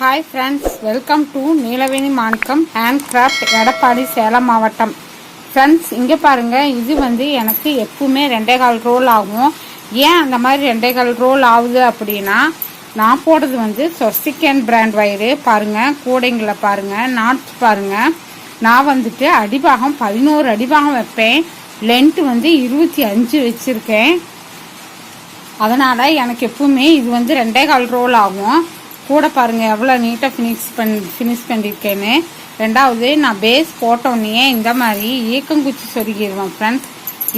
Hi friends welcome to Neelaveni Manickam hand craft Edappadi Salem மாவட்டம். Friends இங்கே பாருங்கள் இது வந்து எனக்கு எப்பவுமே ரெண்டே கால் ரோல் ஆகும். ஏன் அந்த மாதிரி ரெண்டே கால் ரோல் ஆகுது அப்படின்னா நான் போடுறது வந்து சொஸ்டிகன் பிராண்ட் வயிறு. பாருங்கள் கூடைங்களை பாருங்கள் நாட்ஸ் பாருங்கள் நான் வந்துட்டு அடிபாகம் பதினோரு அடிபாகம் வைப்பேன். லென்த்து வந்து இருபத்தி அஞ்சு வச்சுருக்கேன். அதனால் எனக்கு எப்பவுமே இது வந்து ரெண்டே கால் ரோல் ஆகும். கூட பாருங்கள் எவ்வளோ நீட்டாக ஃபினிஷ் பண் ஃபினிஷ் பண்ணியிருக்கேன்னு ரெண்டாவது நான் பேஸ் போட்டோன்னே இந்த மாதிரி ஈக்கங்குச்சி சொருகிடுவேன் ஃப்ரெண்ட்ஸ்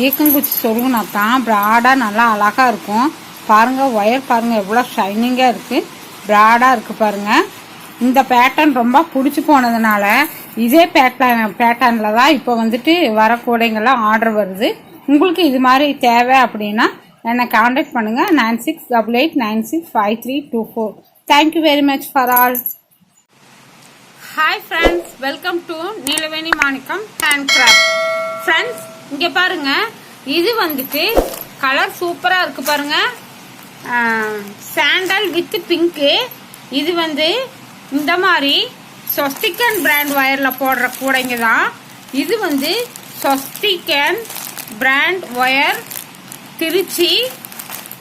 ஈக்கங்குச்சி சொருகுனா தான் ப்ராடாக நல்லா அழகாக இருக்கும். பாருங்கள் ஒயர் பாருங்கள் எவ்வளோ ஷைனிங்காக இருக்குது ப்ராடாக இருக்குது பாருங்கள் இந்த பேட்டர்ன் ரொம்ப பிடிச்சி போனதுனால இதே பேட்டர்ன் பேட்டர்னில் தான் இப்போ வந்துட்டு வர கூடைங்கள்லாம் ஆர்டர் வருது. உங்களுக்கு இது மாதிரி தேவை அப்படின்னா என்னை காண்டாக்ட் பண்ணுங்கள் nine six double eight nine six five three two four. Thank you very much for all hi friends welcome to Neelaveni Manickam hand craft friends இங்கே பாருங்க. இது வந்துட்டு கலர் சூப்பராக இருக்கு பாருங்க. சாண்டல் வித் பிங்க்கு இது வந்து இந்த மாதிரி சொஸ்டிகன் பிராண்ட் ஒயரில் போடுற கூடைங்க தான். இது வந்து சொஸ்டிகன் பிராண்ட் ஒயர் திருச்சி.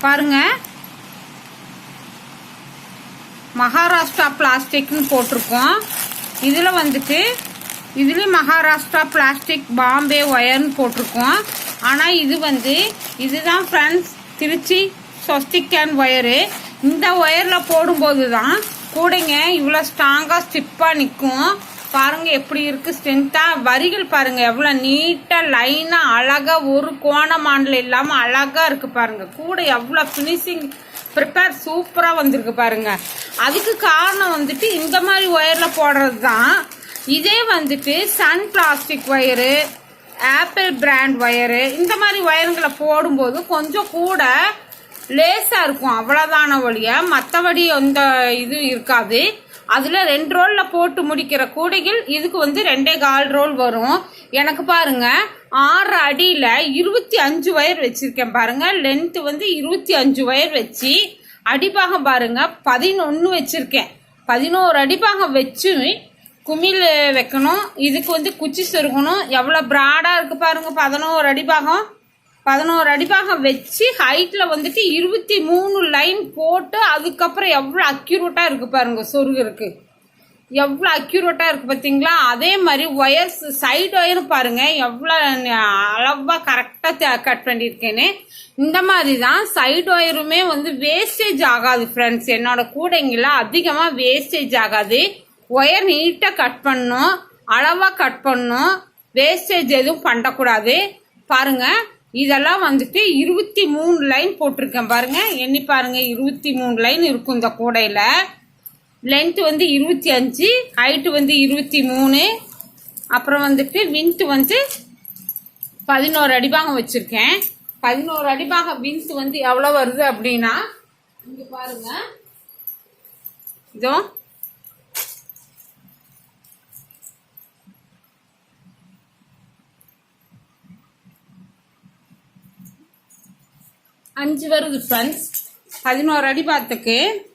பாருங்கள் மகாராஷ்டிரா பிளாஸ்டிக்னு போட்டிருக்கோம். இதில் வந்துட்டு இதுலேயும் மகாராஷ்டிரா பிளாஸ்டிக் பாம்பே ஒயர்னு போட்டிருக்கோம். ஆனால் இது வந்து இதுதான் ஃப்ரெண்ட்ஸ் திருச்சி சொஸ்டிக்கன் ஒயரு. இந்த ஒயரில் போடும்போது தான் கூடைங்க இவ்வளோ ஸ்ட்ராங்காக ஸ்டிப்பாக நிற்கும் பாருங்கள் எப்படி இருக்குது ஸ்ட்ரென்த்தாக வரிகள் பாருங்கள் எவ்வளோ நீட்டாக லைனாக அழகாக ஒரு கோணமாண்டல இல்லாமல் அழகாக இருக்குது பாருங்கள் கூட எவ்வளோ ஃபினிஷிங் ப்ரிப்பேர் சூப்பராக வந்திருக்கு பாருங்க. அதுக்கு காரணம் வந்துட்டு இந்த மாதிரி ஒயரில் போடுறது தான் இதே வந்துட்டு sun plastic wire apple brand wire இந்த மாதிரி ஒயருங்களை போடும்போது கொஞ்சம் கூட லேசாக இருக்கும். அவ்வளோதான வழிய மற்றபடி எந்த இது இருக்காது. அதில் ரெண்டு ரோலில் போட்டு முடிக்கிற கூடைகள் இதுக்கு வந்து ரெண்டே கால் ரோல் வரும். எனக்கு பாருங்கள் ஆறு அடியில் இருபத்தி அஞ்சு ஒயர் வச்சுருக்கேன் பாருங்கள் லென்த்து வந்து இருபத்தி அஞ்சு ஒயர் வச்சு அடிப்பாகம் பாருங்கள் பதினொன்று வச்சுருக்கேன். பதினோரு அடிப்பாகம் வச்சு குமிழ் வைக்கணும். இதுக்கு வந்து குச்சி சொருகணும். எவ்வளோ ப்ராடாக இருக்குது பாருங்கள் பதினோரு அடிப்பாகம். பதினோரு அடிப்பாகம் வச்சு ஹைட்டில் வந்துட்டு இருபத்தி மூணு லைன் போட்டு அதுக்கப்புறம் எவ்வளோ அக்யூரேட்டாக இருக்குது பாருங்கள் சொருகிறதுக்கு. எவ்வளோ அக்யூரேட்டாக இருக்கு பார்த்தீங்களா அதே மாதிரி ஒயர்ஸ் சைடு ஒயர் பாருங்க. எவ்வளோ அளவாக கரெக்டாக கட் பண்ணியிருக்கேன்னு இந்த மாதிரி தான் சைடு ஒயருமே வந்து வேஸ்டேஜ் ஆகாது ஃப்ரெண்ட்ஸ் என்னோட கூடைங்கள அதிகமாக வேஸ்டேஜ் ஆகாது. ஒயர் நீட்டாக கட் பண்ணும். அளவாக கட் பண்ணும். வேஸ்டேஜ் எதுவும் பண்ணக்கூடாது. பாருங்கள் இதெல்லாம் வந்துட்டு இருபத்தி மூணு லைன் போட்டிருக்கேன் பாருங்கள் எண்ணி பாருங்கள் இருபத்தி மூணு லைன் இருக்கும் இந்த கூடையில். லென்த் வந்து இருபத்தி அஞ்சு ஹைட்டு வந்து இருபத்தி மூணு. அப்புறம் வந்துட்டு வின்த்து வந்து பதினோரு அடிபாகம் வச்சுருக்கேன். பதினோரு அடிபாகம் வின்த் வந்து எவ்வளோ வருது அப்படின்னா இங்கே பாருங்க. இதோ. அஞ்சு வருது ஃப்ரெண்ட்ஸ் பதினோரு அடி பார்த்துக்கு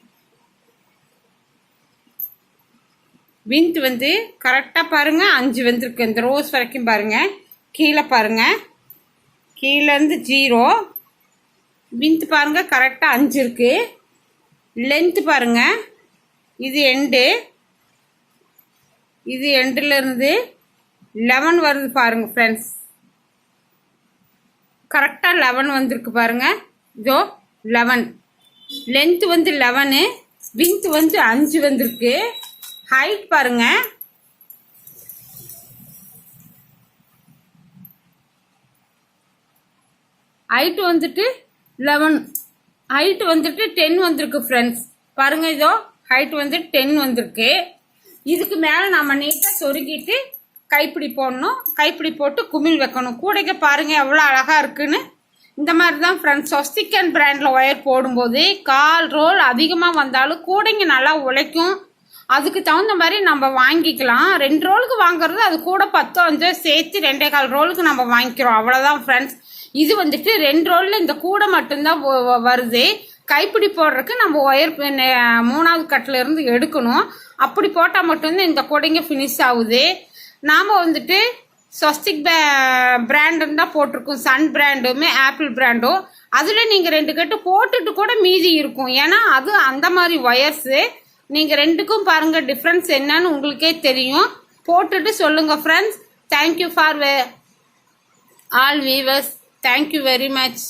விந்த் வந்து கரெக்டாக பாருங்கள் அஞ்சு வந்திருக்கு. இந்த ரோஸ் வரைக்கும் பாருங்க. கீழே பாருங்கள் கீழேருந்து ஜீரோ விந்த் பாருங்கள் கரெக்டாக அஞ்சு இருக்குது லென்த்து பாருங்கள் இது எண்டு இது எண்டுலேருந்து லெவன் வருது பாருங்கள் ஃப்ரெண்ட்ஸ் கரெக்டாக லெவன் வந்திருக்கு பாருங்கள் இதோ லெவன் லென்த்து வந்து லெவனு விங்த் வந்து அஞ்சு வந்திருக்கு. ஹைட் பாருங்க. ஹைட் வந்துட்டு லெவன் ஹைட் வந்துட்டு டென் வந்திருக்கு ஃப்ரெண்ட்ஸ் பாருங்க இதோ ஹைட் வந்து டென் வந்திருக்கு. இதுக்கு மேலே நம்ம நீட்டாக சொருகிட்டு கைப்பிடி போடணும். கைப்பிடி போட்டு குமிழ் வைக்கணும். கூடைக்கு பாருங்க எவ்வளோ அழகாக இருக்குன்னு. இந்த மாதிரி தான் ஃப்ரெண்ட்ஸ் சொஸ்திக்கன் பிராண்டில் ஒயர் போடும்போது கால் ரோல் அதிகமாக வந்தாலும் கூடைங்க நல்லா உழைக்கும். அதுக்கு தகுந்த மாதிரி நம்ம வாங்கிக்கலாம். ரெண்டு ரோலுக்கு வாங்குறது அது கூட பத்தோ அஞ்சோ சேர்த்து ரெண்டே கால் ரோலுக்கு நம்ம வாங்கிக்கிறோம். அவ்வளோதான் ஃப்ரெண்ட்ஸ் இது வந்துட்டு ரெண்டு ரோலில் இந்த கூடை மட்டும்தான் வருது. கைப்பிடி போடுறதுக்கு நம்ம ஒயர் மூணாவது கட்டில் இருந்து எடுக்கணும். அப்படி போட்டால் மட்டும்தான் இந்த கூடைங்க ஃபினிஷ் ஆகுது. நாம் வந்துட்டு ஸ்வஸ்திக் பிராண்டுன்னு தான் போட்டிருக்கோம். சன் பிராண்டுமே ஆப்பிள் பிராண்டும் அதில் நீங்கள் ரெண்டு கட்டு போட்டுட்டு கூட மீதி இருக்கும். ஏன்னா அது அந்த மாதிரி ஒயர்ஸு நீங்கள் ரெண்டுக்கும் பாருங்கள் டிஃப்ரென்ஸ் என்னன்னு உங்களுக்கே தெரியும். போட்டுட்டு சொல்லுங்கள் friends thank you for all viewers thank you very much